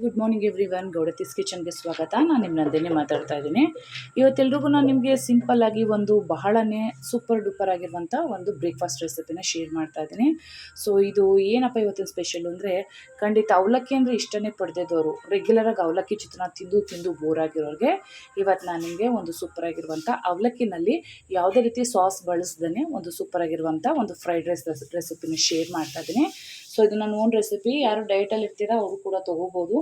Good morning everyone ಗೌಡತೀಸ್ ಕಿಚನ್ಗೆ ಸ್ವಾಗತ. ನಾನು ನಿಮ್ಮ ನಂದಿನಿ ಮಾತಾಡ್ತಾ ಇದ್ದೀನಿ. ಇವತ್ತೆಲ್ರಿಗೂ ನಾನು ನಿಮಗೆ ಸಿಂಪಲ್ ಆಗಿ ಒಂದು ಬಹಳನೇ ಸೂಪರ್ ಡೂಪರ್ ಆಗಿರುವಂಥ ಒಂದು ಬ್ರೇಕ್ಫಾಸ್ಟ್ ರೆಸಿಪಿನ ಶೇರ್ ಮಾಡ್ತಾ ಇದ್ದೀನಿ. ಸೊ ಇದು ಏನಪ್ಪ ಇವತ್ತಿನ ಸ್ಪೆಷಲ್ ಅಂದರೆ, ಖಂಡಿತ ಅವಲಕ್ಕಿ ಅಂದರೆ ಇಷ್ಟನೇ ಪಡೆದಿದ್ದವರು ರೆಗ್ಯುಲರಾಗಿ ಅವಲಕ್ಕಿ ಚಿತ್ರನ ತಿಂದು ತಿಂದು ಬೋರ್ ಆಗಿರೋರಿಗೆ ಇವತ್ತು ನಾನು ನಿಮಗೆ ಒಂದು ಸೂಪರ್ ಆಗಿರುವಂಥ ಅವಲಕ್ಕಿನಲ್ಲಿ ಯಾವುದೇ ರೀತಿ ಸಾಸ್ ಬಳಸ್ದೇ ಒಂದು ಸೂಪರ್ ಆಗಿರುವಂಥ ಒಂದು ಫ್ರೈಡ್ ರೈಸ್ ರೆಸಿಪಿನ ಶೇರ್ ಮಾಡ್ತಾ ಇದ್ದೀನಿ. ಸೊ ಇದು ನನ್ನ ಓನ್ ರೆಸಿಪಿ ಯಾರು ಡಯಟಲ್ಲಿ ಇರ್ತೀರಾ ಅವರು ಕೂಡ ತೊಗೋಬೋದು.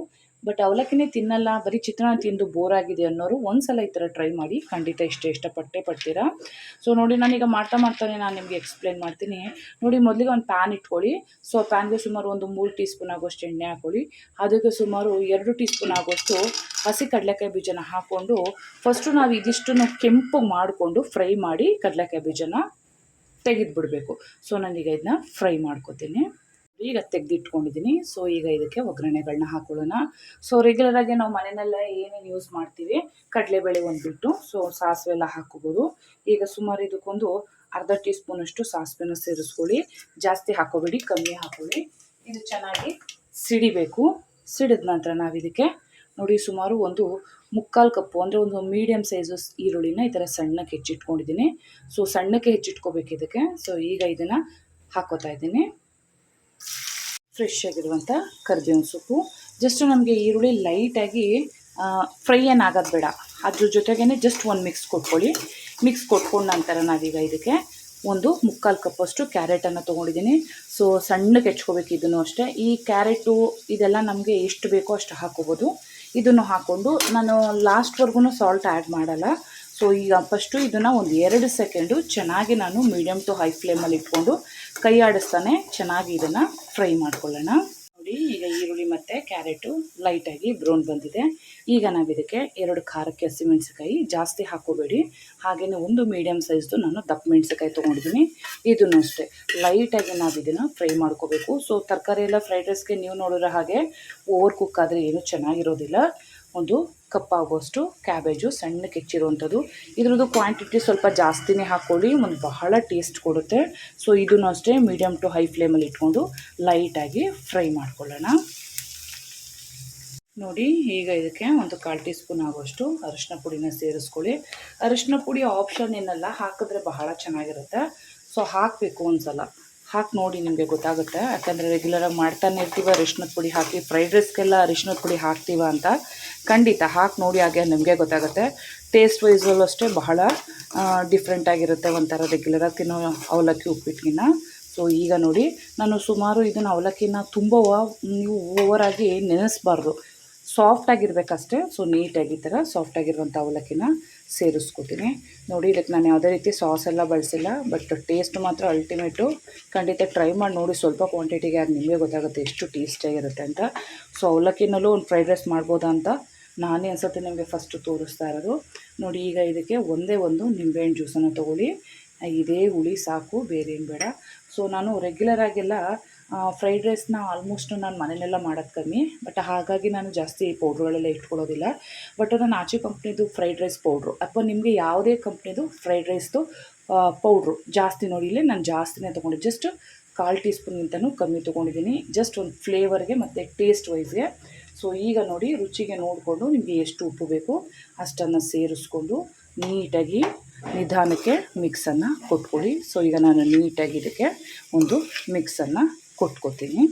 ಬಟ್ ಅವಲಕ್ಕಿನೇ ತಿನ್ನಲ್ಲ. ಬರೀ ಚಿತ್ರಾನ್ನ ತಿಂದು ಬೋರ್ ಆಗಿದೆ ಅನ್ನೋರು ಒಂದ್ಸಲ ಈ ಥರ ಟ್ರೈ ಮಾಡಿ ಖಂಡಿತ ಇಷ್ಟ ಇಷ್ಟಪಟ್ಟೆ ಪಡ್ತೀರಾ? ಸೊ ನೋಡಿ, ನಾನೀಗ ಮಾಡ್ತಾ ಮಾಡ್ತಾನೆ ನಾನು ನಿಮಗೆ ಎಕ್ಸ್ಪ್ಲೇನ್ ಮಾಡ್ತೀನಿ. ನೋಡಿ, ಮೊದಲಿಗೆ ಒಂದು ಪ್ಯಾನ್ ಇಟ್ಕೊಳ್ಳಿ. ಸೊ ಪ್ಯಾನ್ಗೆ ಸುಮಾರು ಒಂದು ಮೂರು ಟೀ ಸ್ಪೂನ್ ಆಗೋಷ್ಟು ಎಣ್ಣೆ ಹಾಕ್ಕೊಳ್ಳಿ ಅದಕ್ಕೆ ಸುಮಾರು ಎರಡು ಟೀ ಸ್ಪೂನ್ ಆಗೋಷ್ಟು ಹಸಿ ಕಡಲೆಕಾಯಿ ಬೀಜನ ಹಾಕ್ಕೊಂಡು ಫಸ್ಟು ನಾವು ಇದಿಷ್ಟನ್ನು ಕೆಂಪು ಮಾಡಿಕೊಂಡು ಫ್ರೈ ಮಾಡಿ ಕಡಲೆಕಾಯಿ ಬೀಜನ ತೆಗೆದುಬಿಡಬೇಕು. ಸೊ ನಾನೀಗ ಇದನ್ನ ಫ್ರೈ ಮಾಡ್ಕೊತೀನಿ. ಈಗ ತೆಗೆದಿಟ್ಕೊಂಡಿದ್ದೀನಿ ಸೊ ಈಗ ಇದಕ್ಕೆ ಒಗ್ಗರಣೆಗಳನ್ನ ಹಾಕೊಳ್ಳೋಣ. ಸೊ ರೆಗ್ಯುಲರಾಗಿ ನಾವು ಮನೆಯಲ್ಲ ಏನೇನು ಯೂಸ್ ಮಾಡ್ತೀವಿ? ಕಡಲೆಬೇಳೆ ಒಂದು ಬಿಟ್ಟು ಸೊ ಸಾಸಿವೆ ಎಲ್ಲ ಹಾಕೋಬೋದು ಈಗ ಸುಮಾರು ಇದಕ್ಕೊಂದು ಅರ್ಧ ಟೀ ಸ್ಪೂನಷ್ಟು ಸಾಸಿವೆನ ಸೇರಿಸ್ಕೊಳ್ಳಿ. ಜಾಸ್ತಿ ಹಾಕೋಬೇಡಿ, ಕಮ್ಮಿ ಹಾಕೊಳ್ಳಿ. ಇದು ಚೆನ್ನಾಗಿ ಸಿಡಿಬೇಕು. ಸಿಡಿದ ನಂತರ ನಾವು ಇದಕ್ಕೆ ನೋಡಿ ಸುಮಾರು ಒಂದು ಮುಕ್ಕಾಲು ಕಪ್ಪು, ಅಂದರೆ ಒಂದು ಮೀಡಿಯಮ್ ಸೈಜು ಈರುಳ್ಳಿನ ಈ ಥರ ಸಣ್ಣಕ್ಕೆ ಹೆಚ್ಚಿಟ್ಕೊಂಡಿದ್ದೀನಿ ಸೊ ಸಣ್ಣಕ್ಕೆ ಹೆಚ್ಚಿಟ್ಕೋಬೇಕು ಇದಕ್ಕೆ. ಸೊ ಈಗ ಇದನ್ನು ಹಾಕೋತಾ ಇದ್ದೀನಿ. ಫ್ರೆಶ್ ಆಗಿರುವಂಥ ಕರ್ಬೇವಿನ ಸೊಪ್ಪು. ಜಸ್ಟ್ ನಮಗೆ ಈರುಳ್ಳಿ ಲೈಟಾಗಿ ಫ್ರೈ ಏನಾಗೋದು ಬೇಡ. ಅದ್ರ ಜೊತೆಗೇ ಜಸ್ಟ್ ಒಂದು ಮಿಕ್ಸ್ ಕೊಟ್ಕೊಳ್ಳಿ. ಮಿಕ್ಸ್ ಕೊಟ್ಕೊಂಡ ನಂತರ ನಾವೀಗ ಇದಕ್ಕೆ ಒಂದು ಮುಕ್ಕಾಲು ಕಪ್ಪಷ್ಟು ಕ್ಯಾರೆಟನ್ನು ತೊಗೊಂಡಿದ್ದೀನಿ. ಸೊ ಸಣ್ಣಗೆ ಹೆಚ್ಕೋಬೇಕು ಇದನ್ನು ಅಷ್ಟೇ. ಈ ಕ್ಯಾರೆಟು ಇದೆಲ್ಲ ನಮಗೆ ಎಷ್ಟು ಬೇಕೋ ಅಷ್ಟು ಹಾಕೋಬೋದು ಇದನ್ನು ಹಾಕ್ಕೊಂಡು ನಾನು ಲಾಸ್ಟ್ವರೆಗೂ ಸಾಲ್ಟ್ ಆ್ಯಡ್ ಮಾಡಲ್ಲ. ಸೊ ಈಗ ಫಸ್ಟು ಇದನ್ನು ಒಂದು ಎರಡು ಸೆಕೆಂಡು ಚೆನ್ನಾಗಿ ನಾನು ಮೀಡಿಯಮ್ ಟು ಹೈ ಫ್ಲೇಮಲ್ಲಿ ಇಟ್ಕೊಂಡು ಕೈ ಆಡಿಸ್ತಾನೆ ಚೆನ್ನಾಗಿ ಇದನ್ನು ಫ್ರೈ ಮಾಡ್ಕೊಳ್ಳೋಣ. ನೋಡಿ, ಈಗ ಈರುಳ್ಳಿ ಮತ್ತು ಕ್ಯಾರೆಟು ಲೈಟಾಗಿ ಬ್ರೌನ್ ಬಂದಿದೆ. ಈಗ ನಾವು ಇದಕ್ಕೆ ಎರಡು ಖಾರಕ್ಕೆ ಹಸಿಮೆಣಸಿಕಾಯಿ ಜಾಸ್ತಿ ಹಾಕೋಬೇಡಿ. ಹಾಗೆಯೇ ಒಂದು ಮೀಡಿಯಮ್ ಸೈಜ್ದು ನಾನು ದಪ್ಪ ಮೆಣಸಿಕಾಯಿ ತೊಗೊಂಡಿದ್ದೀನಿ. ಇದನ್ನು ಅಷ್ಟೇ ಲೈಟಾಗಿ ನಾವು ಇದನ್ನು ಫ್ರೈ ಮಾಡ್ಕೋಬೇಕು. ಸೊ ತರಕಾರಿ ಎಲ್ಲ ಫ್ರೈಡ್ ರೈಸ್ಗೆ ನೀವು ನೋಡಿರೋ ಹಾಗೆ ಓವರ್ ಕುಕ್ ಆದರೆ ಏನೂ ಚೆನ್ನಾಗಿರೋದಿಲ್ಲ. ಒಂದು ಕಪ್ ಆಗುವಷ್ಟು ಕ್ಯಾಬೇಜು ಸಣ್ಣ ಹೆಚ್ಚಿರುವಂಥದ್ದು. ಇದ್ರದ್ದು ಕ್ವಾಂಟಿಟಿ ಸ್ವಲ್ಪ ಜಾಸ್ತಿನೇ ಹಾಕ್ಕೊಳ್ಳಿ, ಒಂದು ಬಹಳ ಟೇಸ್ಟ್ ಕೊಡುತ್ತೆ. ಸೊ ಇದನ್ನು ಅಷ್ಟೇ ಮೀಡಿಯಮ್ ಟು ಹೈ ಫ್ಲೇಮಲ್ಲಿ ಇಟ್ಕೊಂಡು ಲೈಟಾಗಿ ಫ್ರೈ ಮಾಡ್ಕೊಳ್ಳೋಣ. ನೋಡಿ, ಈಗ ಇದಕ್ಕೆ ಒಂದು ಕಾಲು ಟೀ ಸ್ಪೂನ್ ಆಗುವಷ್ಟು ಅರಿಶಿನ ಪುಡಿನ ಸೇರಿಸ್ಕೊಳ್ಳಿ. ಅರಿಶಿನ ಪುಡಿ ಆಪ್ಷನ್ ಏನಲ್ಲ, ಹಾಕಿದ್ರೆ ಬಹಳ ಚೆನ್ನಾಗಿರುತ್ತೆ. ಸೊ ಹಾಕಬೇಕು ಒಂದು ಸಲ ಹಾಕಿ ನೋಡಿ ನಿಮಗೆ ಗೊತ್ತಾಗುತ್ತೆ. ಯಾಕಂದರೆ ರೆಗ್ಯುಲರಾಗಿ ಮಾಡ್ತಾನೆ ಇರ್ತೀವ ಅರಿಶಿನದ ಪುಡಿ ಹಾಕಿ ಫ್ರೈಡ್ ರೈಸ್ಗೆಲ್ಲ ಅರಿಶಿನದ ಪುಡಿ ಹಾಕ್ತೀವ ಅಂತ ಖಂಡಿತ ಹಾಕಿ ನೋಡಿ ಹಾಗೆ ನಿಮಗೆ ಗೊತ್ತಾಗುತ್ತೆ. ಟೇಸ್ಟ್ ವೈಸಲ್ಲೂ ಅಷ್ಟೇ ಬಹಳ ಡಿಫ್ರೆಂಟಾಗಿರುತ್ತೆ ಒಂಥರ ರೆಗ್ಯುಲರಾಗಿ ತಿನ್ನೋ ಅವಲಕ್ಕಿ ಉಪ್ಪಿಟ್ಟಿನ ಸೊ ಈಗ ನೋಡಿ ನಾನು ಸುಮಾರು ಇದನ್ನು ಅವಲಕ್ಕಿನ ತುಂಬ ನೀವು ಓವರಾಗಿ ನೆನೆಸ್ಬಾರ್ದು. ಸಾಫ್ಟಾಗಿರ್ಬೇಕಷ್ಟೇ ಸೊ ನೀಟಾಗಿ ಈ ಥರ ಸಾಫ್ಟಾಗಿರುವಂಥ ಅವಲಕ್ಕಿನ. ಸೇರಿಸ್ಕೊತೀನಿ. ನೋಡಿ ಇದಕ್ಕೆ ನಾನು ಯಾವುದೇ ರೀತಿ ಸಾಸ್ ಎಲ್ಲ ಬಳಸಿಲ್ಲ ಬಟ್ ಟೇಸ್ಟ್ ಮಾತ್ರ ಅಲ್ಟಿಮೇಟು ಖಂಡಿತ ಟ್ರೈ ಮಾಡಿ ನೋಡಿ, ಸ್ವಲ್ಪ ಕ್ವಾಂಟಿಟಿಗೆ ಅದು ನಿಮಗೆ ಗೊತ್ತಾಗುತ್ತೆ ಎಷ್ಟು ಟೇಸ್ಟಿಯಾಗಿರುತ್ತೆ ಅಂತ. ಸೊ ಅವಲಕ್ಕಿನಲ್ಲೂ ಒಂದು ಫ್ರೈಡ್ ರೈಸ್ ಮಾಡ್ಬೋದಾ ಅಂತ ನಾನೇ ಅನ್ಸುತ್ತೆ ನಿಮಗೆ ಫಸ್ಟು ತೋರಿಸ್ತಾ ಇರೋದು. ನೋಡಿ, ಈಗ ಇದಕ್ಕೆ ಒಂದೇ ಒಂದು ನಿಂಬೆಹಣ್ಣು ಜ್ಯೂಸನ್ನು ತೊಗೊಳ್ಳಿ. ಇದೇ ಹುಳಿ ಸಾಕು ಬೇರೆ ಏನು ಬೇಡ. ಸೊ ನಾನು ರೆಗ್ಯುಲರಾಗೆಲ್ಲ ಫ್ರೈಡ್ ರೈಸ್ನ ಆಲ್ಮೋಸ್ಟ್ ನಾನು ಮನೆಯಲ್ಲೆಲ್ಲ ಮಾಡೋದು ಕಮ್ಮಿ ಬಟ್ ಹಾಗಾಗಿ ನಾನು ಜಾಸ್ತಿ ಪೌಡ್ರುಗಳೆಲ್ಲ ಇಟ್ಕೊಳ್ಳೋದಿಲ್ಲ. ಬಟ್ ನಾನು ಆಚೆ ಕಂಪ್ನಿದು ಫ್ರೈಡ್ ರೈಸ್ ಪೌಡ್ರು ಅಥವಾ ನಿಮಗೆ ಯಾವುದೇ ಕಂಪ್ನಿದು ಫ್ರೈಡ್ ರೈಸ್ದು ಪೌಡ್ರು ಜಾಸ್ತಿ ನೋಡಿ, ಇಲ್ಲೇ ನಾನು ಜಾಸ್ತಿನೇ ತೊಗೊಂಡು ಜಸ್ಟ್ ಕಾಲು ಟೀ ಸ್ಪೂನ್ಗಿಂತನೂ ಕಮ್ಮಿ ತೊಗೊಂಡಿದ್ದೀನಿ ಜಸ್ಟ್ ಒಂದು ಫ್ಲೇವರ್ಗೆ ಮತ್ತು ಟೇಸ್ಟ್ ವೈಸ್ಗೆ ಸೊ ಈಗ ನೋಡಿ ರುಚಿಗೆ ನೋಡಿಕೊಂಡು ನಿಮಗೆ ಎಷ್ಟು ಉಪ್ಪು ಬೇಕು, ಅಷ್ಟನ್ನು ಸೇರಿಸ್ಕೊಂಡು ನೀಟಾಗಿ ನಿಧಾನಕ್ಕೆ ಮಿಕ್ಸನ್ನು ಕೊಟ್ಕೊಳ್ಳಿ. ಸೊ ಈಗ ನಾನು ನೀಟಾಗಿ ಇದಕ್ಕೆ ಒಂದು ಮಿಕ್ಸನ್ನು ಕೊಟ್ಕೋತೀನಿ.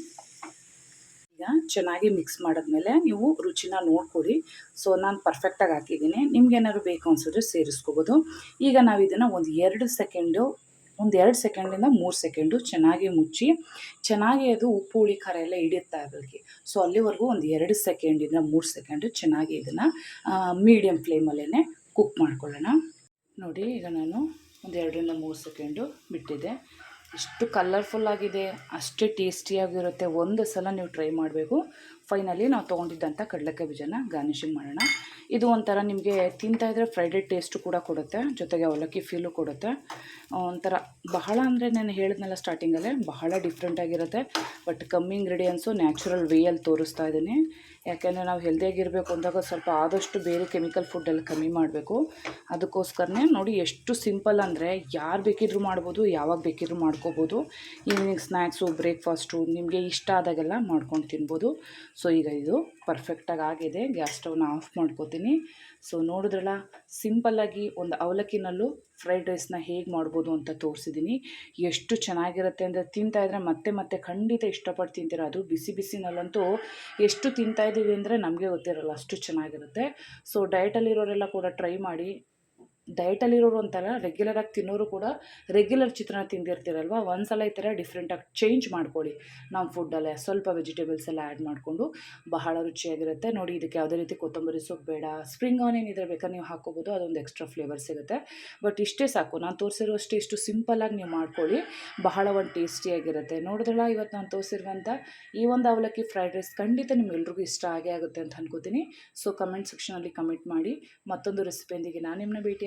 ಈಗ ಚೆನ್ನಾಗಿ ಮಿಕ್ಸ್ ಮಾಡಿದ್ಮೇಲೆ ನೀವು ರುಚಿನ ನೋಡ್ಕೊಳ್ಳಿ ಸೊ ನಾನು ಪರ್ಫೆಕ್ಟಾಗಿ ಹಾಕಿದ್ದೀನಿ. ನಿಮ್ಗೇನಾದ್ರು ಬೇಕು ಅನ್ಸಿದ್ರೆ ಸೇರಿಸ್ಕೋಬೋದು. ಈಗ ನಾವು ಇದನ್ನು ಒಂದು ಎರಡು ಸೆಕೆಂಡು ಒಂದು ಎರಡು ಸೆಕೆಂಡಿಂದ ಮೂರು ಸೆಕೆಂಡು ಚೆನ್ನಾಗಿ ಮುಚ್ಚಿ, ಚೆನ್ನಾಗಿ ಅದು ಉಪ್ಪು, ಹುಳಿ, ಖಾರ ಎಲ್ಲ ಹಿಡಿಯುತ್ತೆ ಅದಕ್ಕೆ ಸೊ ಅಲ್ಲಿವರೆಗೂ ಒಂದು ಎರಡು ಸೆಕೆಂಡಿಂದ ಮೂರು ಸೆಕೆಂಡು ಚೆನ್ನಾಗಿ ಇದನ್ನು ಮೀಡಿಯಮ್ ಫ್ಲೇಮಲ್ಲೇ ಕುಕ್ ಮಾಡ್ಕೊಳ್ಳೋಣ. ನೋಡಿ, ಈಗ ನಾನು ಒಂದು ಎರಡರಿಂದ ಮೂರು ಸೆಕೆಂಡು ಬಿಟ್ಟಿದ್ದೆ. ಎಷ್ಟು ಕಲರ್ಫುಲ್ ಆಗಿದೆ, ಅಷ್ಟೇ ಟೇಸ್ಟಿಯಾಗಿರುತ್ತೆ ಒಂದು ಸಲ ನೀವು ಟ್ರೈ ಮಾಡಬೇಕು. ಫೈನಲಿ ನಾವು ತೊಗೊಂಡಿದ್ದಂಥ ಕಡಲೆಕಾಯಿ ಬೀಜನ ಗಾರ್ನಿಷಿಂಗ್ ಮಾಡೋಣ. ಇದು ಒಂಥರ ನಿಮಗೆ ತಿಂತಾಯಿದ್ರೆ ಫ್ರೈಡ್ ಟೇಸ್ಟು ಕೂಡ ಕೊಡುತ್ತೆ, ಜೊತೆಗೆ ಅವಲಕ್ಕಿ ಫೀಲು ಕೊಡುತ್ತೆ. ಒಂಥರ ಬಹಳ ಅಂದರೆ ನಾನು ಹೇಳಿದ್ನಲ್ಲ ಸ್ಟಾರ್ಟಿಂಗಲ್ಲೇ ಬಹಳ ಡಿಫ್ರೆಂಟಾಗಿರುತ್ತೆ ಬಟ್ ಕಮ್ಮಿ ಇಂಗ್ರೀಡಿಯೆಂಟ್ಸು ನ್ಯಾಚುರಲ್ ವೇಯಲ್ಲಿ ತೋರಿಸ್ತಾ ಇದ್ದೀನಿ. ಯಾಕೆಂದರೆ ನಾವು ಹೆಲ್ದಿಯಾಗಿರಬೇಕು ಅಂದಾಗ ಸ್ವಲ್ಪ ಆದಷ್ಟು ಬೇರೆ ಕೆಮಿಕಲ್ ಫುಡ್ಡೆಲ್ಲ ಕಮ್ಮಿ ಮಾಡಬೇಕು. ಅದಕ್ಕೋಸ್ಕರನೇ ನೋಡಿ ಎಷ್ಟು ಸಿಂಪಲ್ ಅಂದರೆ ಯಾರು ಬೇಕಿದ್ರೂ ಮಾಡ್ಬೋದು, ಯಾವಾಗ ಬೇಕಿದ್ರೂ ಮಾಡ್ಕೋಬೋದು. ಈವ್ನಿಂಗ್ ಸ್ನ್ಯಾಕ್ಸು ಬ್ರೇಕ್ಫಾಸ್ಟು ನಿಮಗೆ ಇಷ್ಟ ಆದಾಗೆಲ್ಲ ಮಾಡ್ಕೊಂಡು ತಿನ್ಬೋದು. ಸೊ ಈಗ ಇದು ಪರ್ಫೆಕ್ಟಾಗಿ ಆಗಿದೆ. ಗ್ಯಾಸ್ ಸ್ಟವ್ನ ಆಫ್ ಮಾಡ್ಕೋತೀನಿ. ಸೊ ನೋಡಿದ್ರಲ್ಲ ಸಿಂಪಲ್ಲಾಗಿ ಒಂದು ಅವಲಕ್ಕಿನಲ್ಲೂ ಫ್ರೈಡ್ ರೈಸ್ನ ಹೇಗೆ ಮಾಡ್ಬೋದು ಅಂತ ತೋರಿಸಿದ್ದೀನಿ ಎಷ್ಟು ಚೆನ್ನಾಗಿರುತ್ತೆ ಅಂದರೆ ತಿಂತಾಯಿದ್ರೆ ಮತ್ತೆ ಮತ್ತೆ ಖಂಡಿತ ಇಷ್ಟಪಟ್ಟು ತಿಂತೀರ. ಅದು ಬಿಸಿ ಬಿಸಿನಲ್ಲಂತೂ ಎಷ್ಟು ತಿಂತಾ ಇದ್ದೀವಿ ಅಂದರೆ ನಮಗೆ ಗೊತ್ತಿರಲ್ಲ ಅಷ್ಟು ಚೆನ್ನಾಗಿರುತ್ತೆ. ಸೊ ಡಯಟಲ್ಲಿರೋರೆಲ್ಲ ಕೂಡ ಟ್ರೈ ಮಾಡಿ. ಡಯಟಲ್ಲಿರೋರು ಅಂತಲ್ಲ ರೆಗ್ಯುಲರಾಗಿ ತಿನ್ನೋರು ಕೂಡ ರೆಗ್ಯುಲರ್ ಚಿತ್ರಾನ್ನ ತಿಂದಿರ್ತೀರಲ್ವ? ಒಂದ್ಸಲ ಈ ಥರ ಡಿಫ್ರೆಂಟಾಗಿ ಚೇಂಜ್ ಮಾಡ್ಕೊಳ್ಳಿ. ನಮ್ಮ ಫುಡ್ಡಲ್ಲೇ ಸ್ವಲ್ಪ ವೆಜಿಟೇಬಲ್ಸ್ ಎಲ್ಲ ಆ್ಯಡ್ ಮಾಡಿಕೊಂಡು ಬಹಳ ರುಚಿಯಾಗಿರುತ್ತೆ. ನೋಡಿ ಇದಕ್ಕೆ ಯಾವುದೇ ರೀತಿ ಕೊತ್ತಂಬರಿ ಸೊಪ್ಪು ಬೇಡ. ಸ್ಪ್ರಿಂಗ್ ಆನಿಯನ್ ಇದ್ರೆ ಬೇಕಾದ್ರೆ ನೀವು ಹಾಕೋಬೋದು ಅದೊಂದು ಎಕ್ಸ್ಟ್ರಾ ಫ್ಲೇವರ್ ಸಿಗುತ್ತೆ. ಬಟ್ ಇಷ್ಟೇ ಸಾಕು. ನಾನು ತೋರಿಸಿರೋ ಅಷ್ಟು ಇಷ್ಟು ಸಿಂಪಲ್ಲಾಗಿ ನೀವು ಮಾಡ್ಕೊಳ್ಳಿ. ಬಹಳ ಒಂದು ಟೇಸ್ಟಿಯಾಗಿರುತ್ತೆ ನೋಡಿದ್ರಲ್ಲ ಇವತ್ತು ನಾನು ತೋರಿಸಿರುವಂಥ ಈ ಒಂದು ಅವಲಕ್ಕಿ ಫ್ರೈಡ್ ರೈಸ್ ಖಂಡಿತ ನಿಮ್ಗೆಲ್ರಿಗೂ ಇಷ್ಟ ಆಗೇ ಆಗುತ್ತೆ ಅಂತ ಅನ್ಕೋತೀನಿ. ಸೊ ಕಮೆಂಟ್ ಸೆಕ್ಷನಲ್ಲಿ ಕಮೆಂಟ್ ಮಾಡಿ ಮತ್ತೊಂದು ರೆಸಿಪಿಯೊಂದಿಗೆ ನಾನು ನಿಮ್ಮನ್ನ ಭೇಟಿ